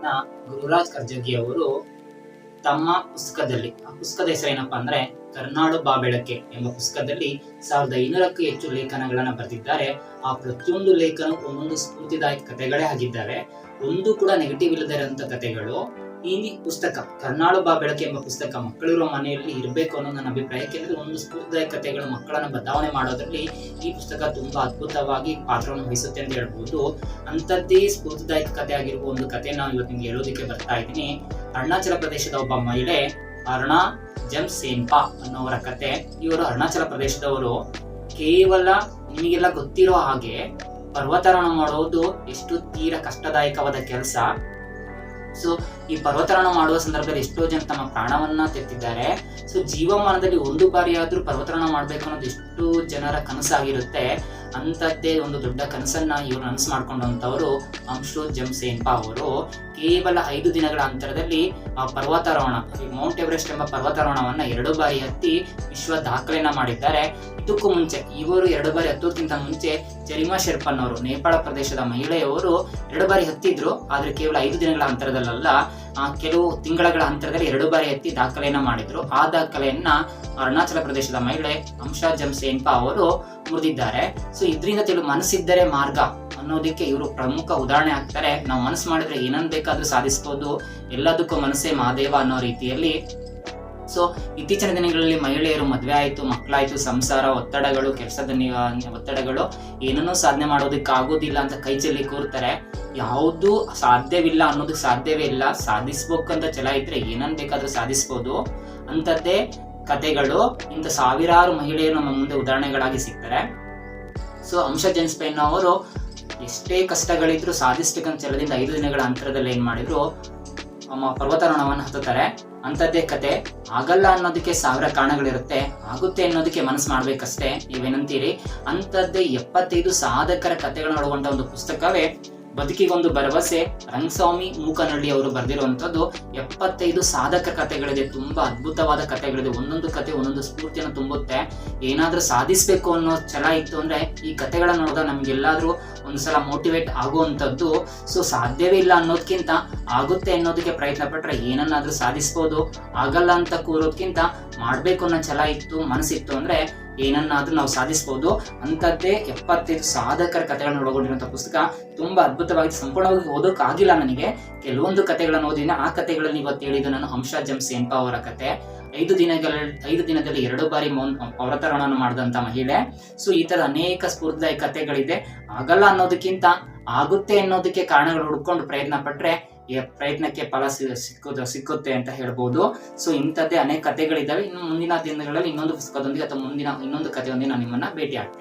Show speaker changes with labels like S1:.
S1: ಲೇಖಕರಾದ ಗುರುರಾಜ್ ಕರ್ಜಗಿ ಅವರು ತಮ್ಮ ಪುಸ್ತಕದಲ್ಲಿ, ಆ ಪುಸ್ತಕದ ಹೆಸರೇನಪ್ಪ ಅಂದ್ರೆ ಕರ್ನಾಡು ಬಾಬೆಳಕೆ ಎಂಬ ಪುಸ್ತಕದಲ್ಲಿ ಸಾವಿರದ ಐನೂರಕ್ಕೂ ಹೆಚ್ಚು ಲೇಖನಗಳನ್ನ ಬರೆದಿದ್ದಾರೆ. ಆ ಪ್ರತಿಯೊಂದು ಲೇಖನ ಒಂದೊಂದು ಸ್ಫೂರ್ತಿದಾಯಕ ಕಥೆಗಳೇ ಆಗಿದ್ದಾವೆ. ಒಂದು ಕೂಡ ನೆಗೆಟಿವ್ ಇಲ್ಲದೆ ಇರುವಂತ ಕಥೆಗಳು ಈ ಪುಸ್ತಕ ಕರ್ನಾಡು ಬಾ ಬೆಳಕೆ ಎಂಬ ಪುಸ್ತಕ ಮಕ್ಕಳಿರೋ ಮನೆಯಲ್ಲಿ ಇರಬೇಕು ಅನ್ನೋ ನನ್ನ ಅಭಿಪ್ರಾಯ. ಯಾಕೆಂದ್ರೆ ಒಂದು ಸ್ಫೂರ್ತಿದಾಯ ಕಥೆಗಳು ಮಕ್ಕಳನ್ನ ಬದಲಾವಣೆ ಮಾಡೋದ್ರಲ್ಲಿ ಈ ಪುಸ್ತಕ ತುಂಬಾ ಅದ್ಭುತವಾಗಿ ಪಾತ್ರವನ್ನು ವಹಿಸುತ್ತೆ ಅಂತ ಹೇಳ್ಬೋದು. ಅಂಥದ್ದೇ ಸ್ಫೂರ್ತಿದಾಯಕ ಕಥೆ ಆಗಿರುವ ಒಂದು ಕಥೆ ನಾನು ಇವತ್ತು ನಿಮ್ಗೆ ಹೇಳೋದಕ್ಕೆ ಬರ್ತಾ ಇದ್ದೀನಿ. ಅರುಣಾಚಲ ಪ್ರದೇಶದ ಒಬ್ಬ ಮಹಿಳೆ, ಅರುಣಾ ಜಮ್ ಸೇನ್ಪಾ ಅನ್ನೋವರ ಕತೆ. ಇವರು ಅರುಣಾಚಲ ಪ್ರದೇಶದವರು. ಕೇವಲ ನಿಮಗೆಲ್ಲ ಗೊತ್ತಿರೋ ಹಾಗೆ ಪರ್ವತಾರೋಹಣ ಮಾಡೋದು ಎಷ್ಟು ತೀರ ಕಷ್ಟದಾಯಕವಾದ ಕೆಲಸ. ಸೊ ಈ ಪರ್ವತಾರೋಹಣ ಮಾಡುವ ಸಂದರ್ಭದಲ್ಲಿ ಎಷ್ಟೋ ಜನ ತಮ್ಮ ಪ್ರಾಣವನ್ನ ತೆತ್ತಿದ್ದಾರೆ. ಸೊ ಜೀವಮಾನದಲ್ಲಿ ಒಂದು ಬಾರಿ ಆದ್ರೂ ಪರ್ವತಾರೋಹಣ ಮಾಡ್ಬೇಕು ಅನ್ನೋದು ಎಷ್ಟು ಜನರ ಕನಸಾಗಿರುತ್ತೆ. ಅಂತದ್ದೇ ಒಂದು ದೊಡ್ಡ ಕನಸನ್ನ ಇವರು ನನಸು ಮಾಡ್ಕೊಂಡಂತವರು ಅಂಶು ಜಮ್ಸೇನ್ಪಾ ಅವರು. ಕೇವಲ ಐದು ದಿನಗಳ ಅಂತರದಲ್ಲಿ ಆ ಪರ್ವತಾರೋಹಣ ಮೌಂಟ್ ಎವರೆಸ್ಟ್ ಎಂಬ ಪರ್ವತಾರೋಹಣವನ್ನ ಎರಡು ಬಾರಿ ಹತ್ತಿ ವಿಶ್ವ ದಾಖಲೆಯನ್ನ ಮಾಡಿದ್ದಾರೆ. ಇದಕ್ಕೂ ಮುಂಚೆ, ಇವರು ಎರಡು ಬಾರಿ ಹತ್ತೋದಕ್ಕಿಂತ ಮುಂಚೆ ಜರಿಮಾ ಶೆರ್ಪನ್ ಅವರು ನೇಪಾಳ ಪ್ರದೇಶದ ಮಹಿಳೆಯವರು ಎರಡು ಬಾರಿ ಹತ್ತಿದ್ರು. ಆದ್ರೆ ಕೇವಲ ಐದು ದಿನಗಳ ಅಂತರದಲ್ಲ ಕೆಲವು ತಿಂಗಳ ಅಂತರದಲ್ಲಿ ಎರಡು ಬಾರಿ ಎತ್ತಿ ದಾಖಲೆಯನ್ನ ಮಾಡಿದ್ರು. ಆ ದಾಖಲೆಯನ್ನ ಅರುಣಾಚಲ ಪ್ರದೇಶದ ಮಹಿಳೆ ಅಂಶಾ ಜಮ್ಸೇನ್ಪಾ ಅವರು ಮುರಿದಿದ್ದಾರೆ. ಸೊ ಇದರಿಂದ ತಿಳಿದು ಮನಸ್ಸಿದ್ದರೆ ಮಾರ್ಗ ಅನ್ನೋದಕ್ಕೆ ಇವರು ಪ್ರಮುಖ ಉದಾಹರಣೆ ಆಗ್ತಾರೆ. ನಾವು ಮನಸ್ಸು ಮಾಡಿದ್ರೆ ಏನನ್ ಬೇಕಾದ್ರೂ ಸಾಧಿಸಬಹುದು ಎಲ್ಲದಕ್ಕೂ ಮನಸ್ಸೇ ಮಹಾದೇವ ಅನ್ನೋ ರೀತಿಯಲ್ಲಿ ಸೊ ಇತ್ತೀಚಿನ ದಿನಗಳಲ್ಲಿ ಮಹಿಳೆಯರು ಮದುವೆ ಆಯಿತು, ಮಕ್ಕಳಾಯ್ತು, ಸಂಸಾರ, ಒತ್ತಡಗಳು, ಕೆಲಸದ ಒತ್ತಡಗಳು ಏನನ್ನೂ ಸಾಧನೆ ಮಾಡೋದಕ್ಕೆ ಆಗೋದಿಲ್ಲ ಅಂತ ಕೈ ಚೆಲ್ಲಿ ಕೂರ್ತಾರೆ. ಯಾವುದು ಸಾಧ್ಯವಿಲ್ಲ ಅನ್ನೋದಕ್ಕೆ ಸಾಧ್ಯವೇ ಇಲ್ಲ. ಸಾಧಿಸ್ಬೇಕಂತ ಛಲ ಇದ್ರೆ ಏನನ್ ಬೇಕಾದ್ರೂ ಸಾಧಿಸ್ಬೋದು. ಅಂಥದ್ದೇ ಕತೆಗಳು ಇಂಥ ಸಾವಿರಾರು ಮಹಿಳೆಯರು ನಮ್ಮ ಮುಂದೆ ಉದಾಹರಣೆಗಳಾಗಿ ಸಿಗ್ತಾರೆ. ಸೊ ಅಂಶ ಜನ್ಸ್ಪೈನ್ ಅವರು ಎಷ್ಟೇ ಕಷ್ಟಗಳಿದ್ರು ಸಾಧಿಸ್ಬೇಕಂತ ಛಲದಿಂದ ಐದು ದಿನಗಳ ಅಂತರದಲ್ಲಿ ಏನ್ ಮಾಡಿದ್ರು ಪರ್ವತಾರೋಹಣವನ್ನು ಹತ್ತುತ್ತಾರೆ. ಅಂಥದ್ದೇ ಕತೆ. ಆಗಲ್ಲ ಅನ್ನೋದಕ್ಕೆ ಸಾವಿರ ಕಾರಣಗಳಿರುತ್ತೆ. ಆಗುತ್ತೆ ಅನ್ನೋದಕ್ಕೆ ಮನಸ್ಸು ಮಾಡ್ಬೇಕಷ್ಟೇ. ನೀವೇನಂತೀರಿ? ಅಂಥದ್ದೇ ಎಪ್ಪತ್ತೈದು ಸಾಧಕರ ಕಥೆಗಳನ್ನ ಒಳಗೊಂಡ ಒಂದು ಪುಸ್ತಕವೇ. ಬದುಕಿಗೊಂದು ಭರವಸೆ ರಂಗಸ್ವಾಮಿ ಮೂಕನಹಳ್ಳಿ ಅವರು ಬರೆದಿರುವಂತದ್ದು ಎಪ್ಪತ್ತೈದು ಸಾಧಕ ಕಥೆಗಳಿದೆ, ತುಂಬಾ ಅದ್ಭುತವಾದ ಕಥೆಗಳಿದೆ. ಒಂದೊಂದು ಕತೆ, ಒಂದೊಂದು ಸ್ಫೂರ್ತಿಯನ್ನು ತುಂಬುತ್ತೆ. ಏನಾದ್ರೂ ಸಾಧಿಸಬೇಕು ಅನ್ನೋ ಛಲ ಇತ್ತು ಅಂದ್ರೆ ಈ ಕಥೆಗಳನ್ನ ನೋಡಿದಾಗ ನಮ್ಗೆಲ್ಲಾದ್ರೂ ಒಂದ್ಸಲ ಮೋಟಿವೇಟ್ ಆಗುವಂಥದ್ದು ಸೊ ಸಾಧ್ಯವೇ ಇಲ್ಲ ಅನ್ನೋದ್ಕಿಂತ ಆಗುತ್ತೆ ಅನ್ನೋದಕ್ಕೆ ಪ್ರಯತ್ನ ಪಟ್ರೆ ಏನನ್ನಾದ್ರೂ ಸಾಧಿಸ್ಬೋದು. ಆಗಲ್ಲ ಅಂತ ಕೂರೋದ್ಕಿಂತ ಮಾಡ್ಬೇಕು ಅನ್ನೋ ಛಲ ಇತ್ತು, ಮನಸ್ಸಿತ್ತು ಅಂದ್ರೆ ಏನನ್ನಾದ್ರೂ ನಾವು ಸಾಧಿಸಬಹುದು ಅಂತದ್ದೇ ಎಪ್ಪತ್ತೈದು ಸಾಧಕರ ಕಥೆಗಳನ್ನ ಒಳಗೊಂಡಿರುವಂತಹ ಪುಸ್ತಕ. ತುಂಬಾ ಅದ್ಭುತವಾಗಿ ಸಂಪೂರ್ಣವಾಗಿ ಓದೋಕ್ ಆಗಿಲ್ಲ ನನಗೆ. ಕೆಲವೊಂದು ಕಥೆಗಳನ್ನು ಓದಿನ ಆ ಕಥೆಗಳಲ್ಲಿ ಇವತ್ತು ಹೇಳಿದ ನಾನು ಹಂಶ ಜಮ್ ಸೇಂಪ ಅವರ ಕತೆ. ಐದು ದಿನಗಳ, ಐದು ದಿನದಲ್ಲಿ ಎರಡು ಬಾರಿ ಮೌನ್ ಪರ್ವತಾರೋಹಣ ಮಾಡಿದಂತ ಮಹಿಳೆ. ಸೊ, ಈ ತರ ಅನೇಕ ಸ್ಫೂರ್ತಿದಾಯಕ ಕಥೆಗಳಿದೆ. ಆಗಲ್ಲ ಅನ್ನೋದಕ್ಕಿಂತ ಆಗುತ್ತೆ ಅನ್ನೋದಕ್ಕೆ ಕಾರಣಗಳು ಹುಡ್ಕೊಂಡು ಪ್ರಯತ್ನ ಪಟ್ರೆ ಪ್ರಯತ್ನಕ್ಕೆ ಫಲ ಸಿಕ್ಕುದು ಸಿಕ್ಕುತ್ತೆ ಅಂತ ಹೇಳ್ಬೋದು. ಸೊ ಇಂಥದ್ದೇ ಅನೇಕ ಕಥೆಗಳಿದ್ದಾವೆ ಇನ್ನು ಮುಂದಿನ ದಿನಗಳಲ್ಲಿ ಇನ್ನೊಂದು ಪುಸ್ತಕದೊಂದಿಗೆ ಅಥವಾ ಮುಂದಿನ ಇನ್ನೊಂದು ಕಥೆಯೊಂದಿಗೆ ನಾನು ನಿಮ್ಮನ್ನ ಭೇಟಿ ಆಗ್ತೀನಿ